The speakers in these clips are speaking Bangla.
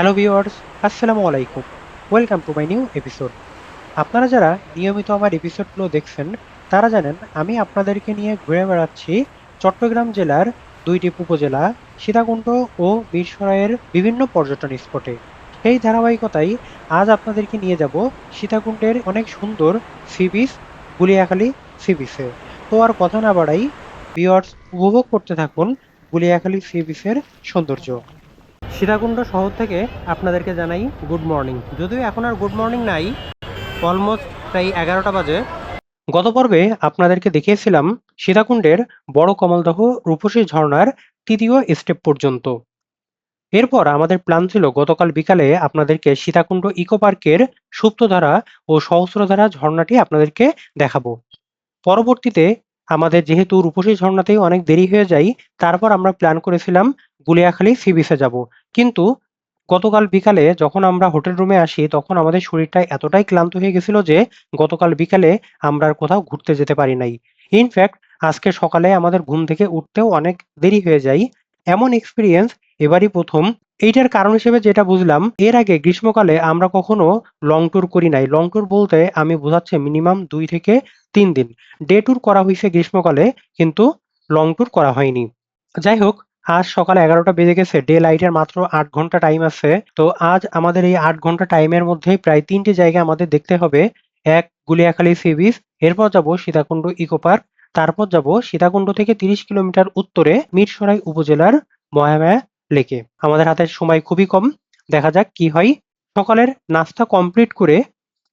হ্যালো ভিউয়ার্স আসসালামু আলাইকুম। Welcome to my new episode আপনারা যারা নিয়মিত আমার এপিসোডগুলো দেখছেন, তারা জানেন আমি আপনাদেরকে নিয়ে ঘুরে বেড়াচ্ছি চট্টগ্রাম জেলার দুইটি উপজেলা, সীতাকুণ্ড ও বীরসরাইয়ের বিভিন্ন পর্যটন স্পটে। এই ধারাবাহিকতায় আজ আপনাদেরকে নিয়ে যাব সীতাকুণ্ডের অনেক সুন্দর সি বিচ গুলিয়াখালী সি বিচে তো আর কথা না বাড়াই ভিউয়ার্স উপভোগ করতে থাকুন গুলিয়াখালী সি বিচের সৌন্দর্য। সীতাকুণ্ড শহর থেকে আপনাদেরকে জানাই গুড মর্নিং যদিও এখন আর গুড মর্নিং নাই অলমোস্ট প্রায় এগারোটা বাজে। গত পর্বে আপনাদেরকে দেখিয়েছিলাম সীতাকুণ্ডের বড় কমলদহ রূপসী ঝর্ণার তৃতীয় স্টেপ পর্যন্ত। এরপর আমাদের প্ল্যান ছিল গতকাল বিকালে আপনাদেরকে সীতাকুণ্ড ইকো পার্কের সুপ্তধারা ও সহস্রধারা ঝর্ণাটি আপনাদেরকে দেখাবো। পরবর্তীতে আমাদের যেহেতু রূপসী ঝর্ণাতেই অনেক দেরি হয়ে যায়, তারপর আমরা প্ল্যান করেছিলাম গুলিয়াখালী সি বিচে যাব। কিন্তু গতকাল বিকালে যখন আমরা হোটেল রুমে আসি, তখন আমাদের শরীরটা এতটাই ক্লান্ত হয়ে গেছিল যে গতকাল বিকালে আমরা আর কোথাও ঘুরতে যেতে পারি নাই। ইনফ্যাক্ট আজকে সকালে আমাদের ঘুম থেকে উঠতেও অনেক দেরি হয়ে যায়। এমন এক্সপিরিয়েন্স এবারই প্রথম। এইটার কারণ হিসেবে যেটা বুঝলাম, এর আগে গ্রীষ্মকালে আমরা কখনো লং ট্যুর করি নাই। লং ট্যুর বলতে আমি বোঝাচ্ছি মিনিমাম দুই থেকে তিন দিন। ডে ট্যুর করা হয়েছে গ্রীষ্মকালে, কিন্তু লং ট্যুর করা হয়নি। যাই হোক আজ সকাল এগারোটা বেজে গেছে ডে লাইটের মাত্র আট ঘণ্টা টাইম আছে। তো আজ আমাদের এই আট ঘণ্টা টাইমের মধ্যেই প্রায় তিনটি জায়গা আমাদের দেখতে হবে। এক, গুলিয়াখালী সি বিচ এরপর যাব সীতাকুণ্ড ইকো পার্ক তারপর যাব সীতাকুণ্ড থেকে তিরিশ কিলোমিটার উত্তরে মিরসরাই উপজেলার ময়ামায়া লেকে। আমাদের হাতে সময় খুবই কম, দেখা যাক কি হয়। সকালের নাস্তা কমপ্লিট করে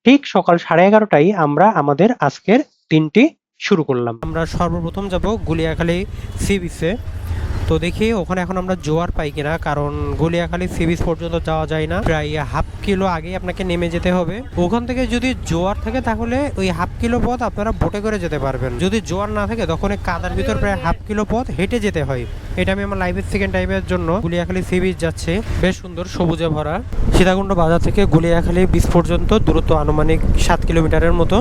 ঠিক সকাল সাড়ে এগারোটায় আমরা আমাদের আজকের দিনটি শুরু করলাম। আমরা সর্বপ্রথম যাব গুলিয়াখালী সি বিচে তো দেখি, ওখানে এখন আমরা জোয়ার পাই কিনা, কারণ গলিয়াখালী সি বিচ পর্যন্ত যাওয়া যায় না। প্রায় হাফ কিলো আগে আপনাকে নেমে যেতে হবে। ওখান থেকে যদি জোয়ার থাকে তাহলে ওই হাফ কিলো পথ আপনারা বোটে করে যেতে পারবেন। যদি জোয়ার না থাকে তখন কাদার ভিতর প্রায় হাফ কিলো পথ হেঁটে যেতে হয়। এটা আমি আমার লাইভের সেকেন্ড টাইমের জন্য গুলিয়াখালী সি বিচ যাচ্ছে। বেশ সুন্দর, সবুজে ভরা। সীতাকুণ্ড বাজার থেকে গুলিয়াখালী বিচ পর্যন্ত দূরত্ব আনুমানিক সাত কিলোমিটারের মতো।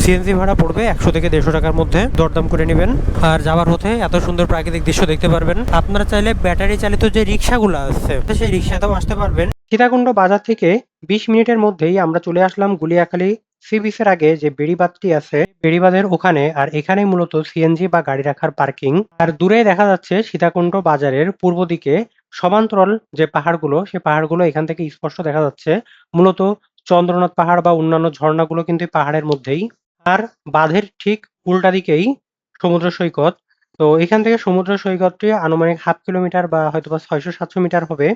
সিএনজি ভাড়া পড়বে একশো থেকে দেড়শো টাকার মধ্যে। দরদাম করে নেবেন। আর যাওয়ার পথে এত সুন্দর প্রাকৃতিক দৃশ্য দেখতে পারবেন। আপনারা চাইলে ব্যাটারি চালিত যে রিক্সাগুলো আছে, সেই রিক্সাতেও আসতে পারবেন। সীতাকুণ্ড বাজার থেকে বিশ মিনিটের মধ্যেই আমরা চলে আসলাম গুলিয়াখালী সি বিচের আগে যে বেড়িবাঁধটি আছে বেড়িবাঁধের ওখানে আর এখানে মূলত সিএনজি বা গাড়ি রাখার পার্কিং। আর দূরে দেখা যাচ্ছে সীতাকুণ্ড বাজারের পূর্ব দিকে সমান্তরাল যে পাহাড়গুলো সে পাহাড়গুলো এখান থেকে স্পষ্ট দেখা যাচ্ছে। মূলত চন্দ্রনাথ পাহাড় বা অন্যান্য ঝর্ণাগুলো কিন্তু পাহাড়ের মধ্যেই। আর বাঁধের ঠিক উল্টা দিকেই সমুদ্র সৈকত। তো এখান থেকে সমুদ্র সৈকতটি আনুমানিক হাফ কিলোমিটার বা হয়তো বা ছয়শো সাতশো মিটার হবে।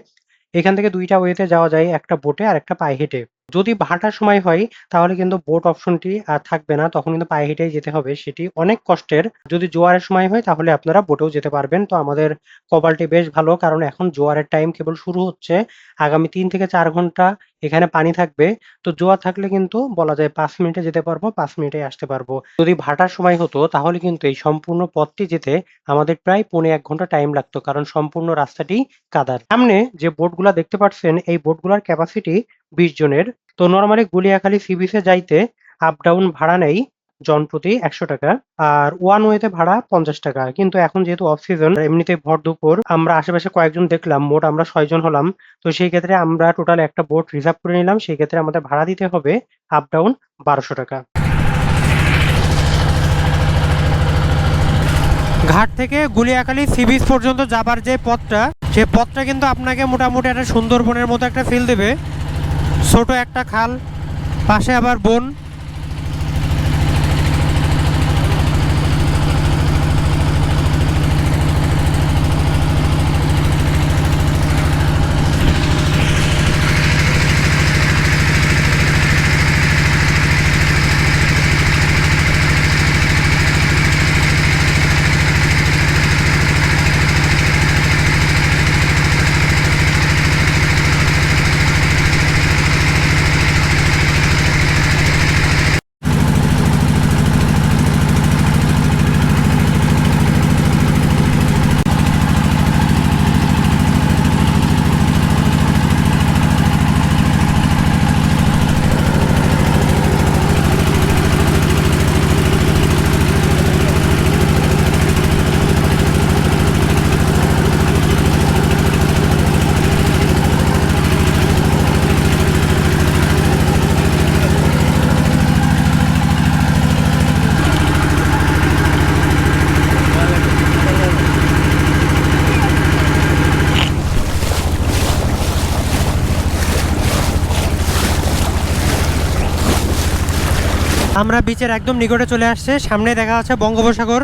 এখান থেকে দুইটা ওয়েতে যাওয়া যায়, একটা বোটে আর একটা পায়ে হেঁটে। যদি ভাটার সময় হয়, তাহলে কিন্তু বোট অপশনটি আর থাকবে না। তখন কিন্তু পায়ে হেঁটেই যেতে হবে। সেটি অনেক কষ্টের। যদি জোয়ারের সময় হয়, তাহলে আপনারা বোটেও যেতে পারবেন। তো আমাদের কপালটি বেশ ভালো, কারণ এখন জোয়ারের টাইম কেবল শুরু হচ্ছে। আগামী তিন থেকে চার ঘণ্টা এখানে পানি থাকবে। তো জোয়ার থাকলে কিন্তু বলা যায় পাঁচ মিনিটে যেতে পারব, পাঁচ মিনিটে আসতে পারব। যদি ভাটার সময় হতো, তাহলে কিন্তু এই সম্পূর্ণ পথটি যেতে আমাদের প্রায় পৌনে এক ঘণ্টা টাইম লাগতো, কারণ সম্পূর্ণ রাস্তাটি কাদার। সামনে যে বোটগুলা দেখতে পাচ্ছেন এই বোটগুলার ক্যাপাসিটি বিশ জনের। তো নর্মালি গুলিয়াখালী সি বিচে যাইতে আপ ডাউন ভাড়া নেই জন প্রতি একশো টাকা আর ওয়ান ওয়েতে ভাড়া পঞ্চাশ টাকা। কিন্তু এখন যেহেতু অফ সিজন এমনিতে ভর দুপুর, আমরা আশেপাশে কয়েকজন দেখলাম, মোট আমরা ছয়জন হলাম। তো সেই ক্ষেত্রে আমরা টোটাল একটা বোট রিজার্ভ করে নিলাম, সেই ক্ষেত্রে আমাদের ভাড়া দিতে হবে আপ ডাউন বারোশো টাকা। ঘাট থেকে গুলিয়াখালী সি বিচ পর্যন্ত যাবার যে পথটা, সে পথটা কিন্তু আপনাকে মোটামুটি একটা সুন্দরবনের মতো একটা ফিল দেবে। ছোট একটা খাল পাশে আবার বন। আমরা বিচের একদম নিকটে চলে আসছে। সামনে দেখা যাচ্ছে বঙ্গোপসাগর।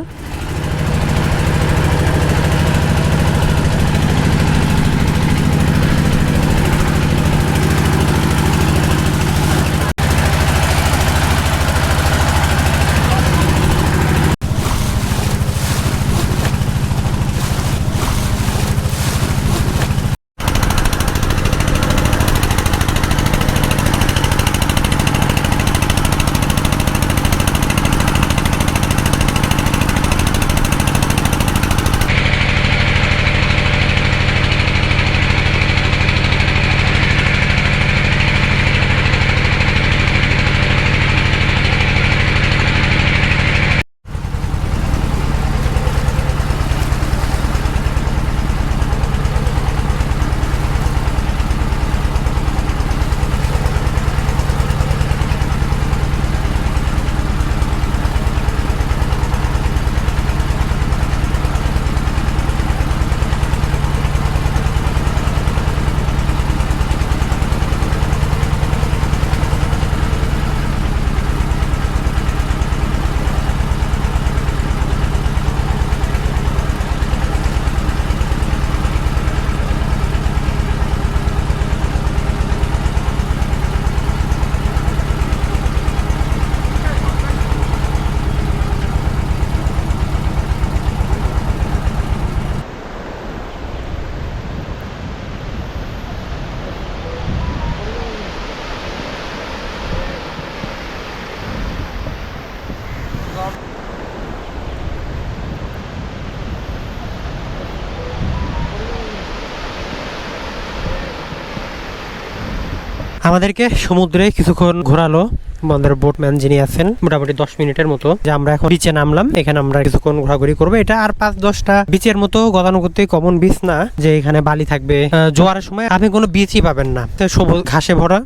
আমাদেরকে সমুদ্রে কিছুক্ষণ ঘোরালো। আমাদের বোটম্যান যিনি আছেন, মোটামুটি দশ মিনিটের মতো। যে আমরা এখন বিচে নামলাম, এখানে আমরা কিছুক্ষণ ঘোরাঘুরি করব। এটা আর পাঁচ দশটা বিচের মতো গতানুগতিক কমন বিচ না, যে এখানে বালি থাকবে জোয়ারের সময়। আপনি কোনো বিচই পাবেন না। সবুজ ঘাসে ভরা।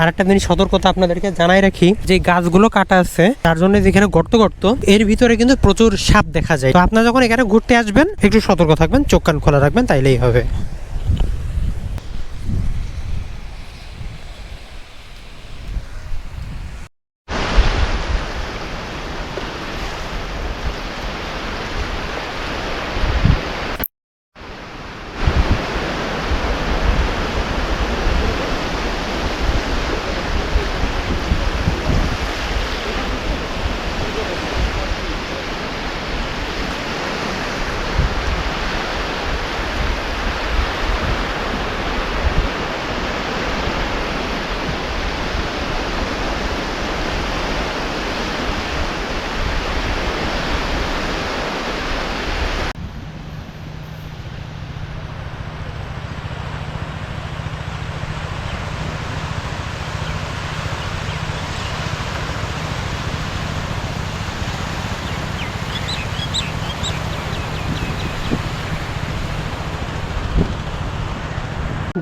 আর একটা জিনিস সতর্কতা আপনাদেরকে জানাই রাখি, যে গাছগুলো কাটা আছে, তার জন্য যেখানে গর্ত গর্ত, এর ভিতরে কিন্তু প্রচুর সাপ দেখা যায়। তো আপনারা যখন এখানে ঘুরতে আসবেন, একটু সতর্ক থাকবেন, চোখ কান খোলা রাখবেন, তাইলেই হবে।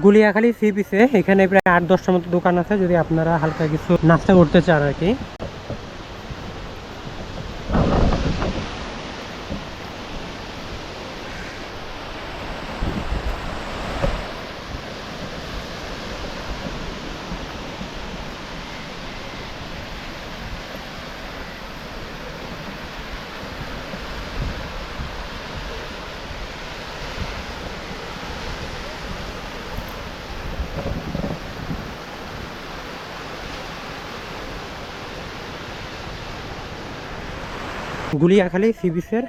গুলিয়াখালী সি বিচে এখানে প্রায় আট, দশটার মতো দোকান আছে, যদি আপনারা হালকা কিছু নাস্তা করতে চান আর কি। গুলিয়াখালী সি বিচের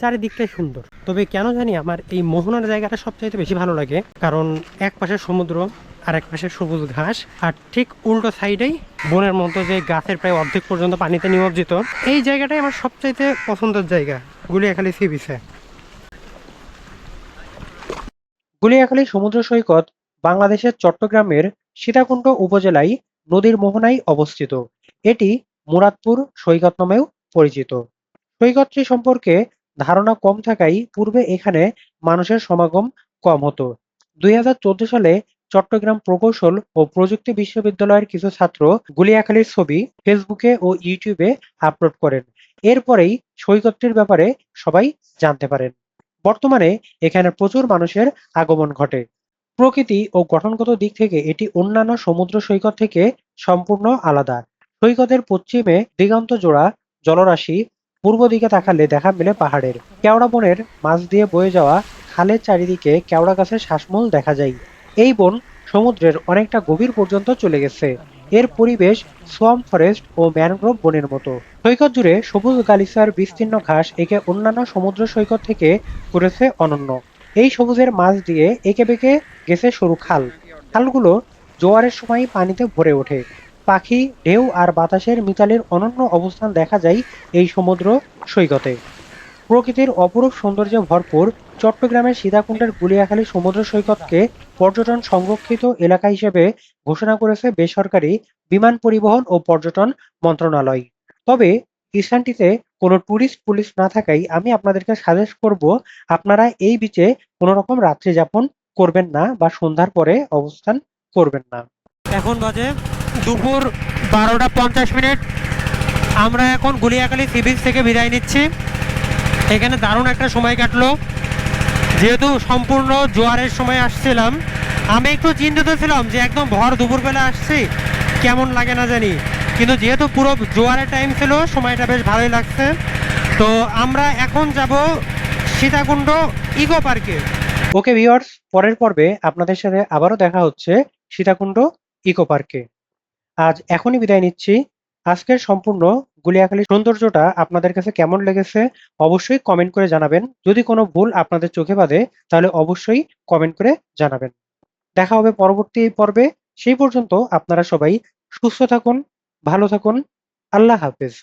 চারিদিকটাই সুন্দর। তবে কেন জানি আমার এই মোহনার জায়গাটা সবচাইতে বেশি ভালো লাগে। কারণ এক পাশে সমুদ্র আর এক পাশে সবুজ ঘাস, আর ঠিক উল্টো সাইডেই বনের মতো যে গাছের প্রায় অর্ধেক পর্যন্ত পানিতে নিমজ্জিত। এই জায়গাটাই আমার সবচাইতে পছন্দের জায়গা, গুলিয়াখালী সি বিচে গুলিয়াখালী সমুদ্র সৈকত বাংলাদেশের চট্টগ্রামের সীতাকুণ্ড উপজেলায় নদীর মোহনায় অবস্থিত। এটি মুরাদপুর সৈকত নামেও পরিচিত। সৈকতটি সম্পর্কে ধারণা কম থাকায় পূর্বে এখানে মানুষের সমাগম কম হতো। দুই হাজার চোদ্দ সালে চট্টগ্রাম প্রকৌশল ও প্রযুক্তি বিশ্ববিদ্যালয়ের কিছু ছাত্র গুলিয়াখালীর ছবি ফেসবুকে ও ইউটিউবে আপলোড করেন। এরপরেই সৈকতটির ব্যাপারে সবাই জানতে পারেন। বর্তমানে এখানে প্রচুর মানুষের আগমন ঘটে। প্রকৃতি ও গঠনগত দিক থেকে এটি অন্যান্য সমুদ্র সৈকত থেকে সম্পূর্ণ আলাদা। সৈকতের পশ্চিমে দিগন্ত জোড়া, জলরাশি পূর্ব দিকে তাকালে দেখা মেলে পাহাড়ের। কেওড়া বনের মাঝ দিয়ে বয়ে যাওয়া খালের চারিদিকে কেওড়া গাছের শ্বাসমূল দেখা যায়। এই বন সমুদ্রের অনেকটা গভীর পর্যন্ত চলে গেছে। এর পরিবেশ সোয়াম ফরেস্ট ও ম্যানগ্রোভ বনের মতো। সৈকত জুড়ে সবুজ গালিচার, বিস্তীর্ণ ঘাস একে অন্যান্য সমুদ্র সৈকত থেকে করেছে অনন্য। এই সবুজের মাঝ দিয়ে একে বেঁকে গেছে সরু খাল। খালগুলো জোয়ারের সময় পানিতে ভরে ওঠে। পাখি, ঢেউ আর বাতাসের মিতালের অনন্য অবস্থান দেখা যায় এই সমুদ্র সৈকতে। প্রকৃতির অপরূপ সৌন্দর্যে ভরপুর চট্টগ্রামের সীতাকুণ্ডের গুলিয়াখালী সমুদ্র সৈকতকে পর্যটন সংরক্ষিত এলাকা হিসেবে ঘোষণা করেছে বেসরকারি বিমান পরিবহন ও পর্যটন মন্ত্রণালয়। তবে স্থানটিতে কোনো ট্যুরিস্ট পুলিশ না থাকায় আমি আপনাদেরকে সাজেস্ট করব, আপনারা এই বিচে কোনো রকম রাত্রি যাপন করবেন না বা সন্ধ্যার পরে অবস্থান করবেন না। এখন বাজে দুপুর বারোটা পঞ্চাশ মিনিট। আমরা এখন গুলিয়াখালী সি বিচ থেকে বিদায় নিচ্ছি। এখানে দারুণ একটা সময় কাটলো। যেহেতু সম্পূর্ণ জোয়ারের সময় আসছিলাম, আমি একটু চিন্তিত ছিলাম যে একদম ভর দুপুরবেলা আসছি, কেমন লাগে না জানি। কিন্তু যেহেতু পুরো জোয়ারের টাইম ছিল, সময়টা বেশ ভালোই লাগছে। তো আমরা এখন যাব সীতাকুণ্ড ইকো পার্কে ওকে ভিউয়ার্স পরের পর্বে আপনাদের সাথে আবারও দেখা হচ্ছে সীতাকুণ্ড ইকো পার্কে আজ এখনই বিদায় নিচ্ছি। আজকের সম্পূর্ণ গুলিয়াখালী সৌন্দর্যটা আপনাদের কাছে কেমন লেগেছে অবশ্যই কমেন্ট করে জানাবেন। যদি কোনো ভুল আপনাদের চোখে বাঁধে, তাহলে অবশ্যই কমেন্ট করে জানাবেন। দেখা হবে পরবর্তী পর্বে। সেই পর্যন্ত আপনারা সবাই সুস্থ থাকুন, ভালো থাকুন। আল্লাহ হাফেজ।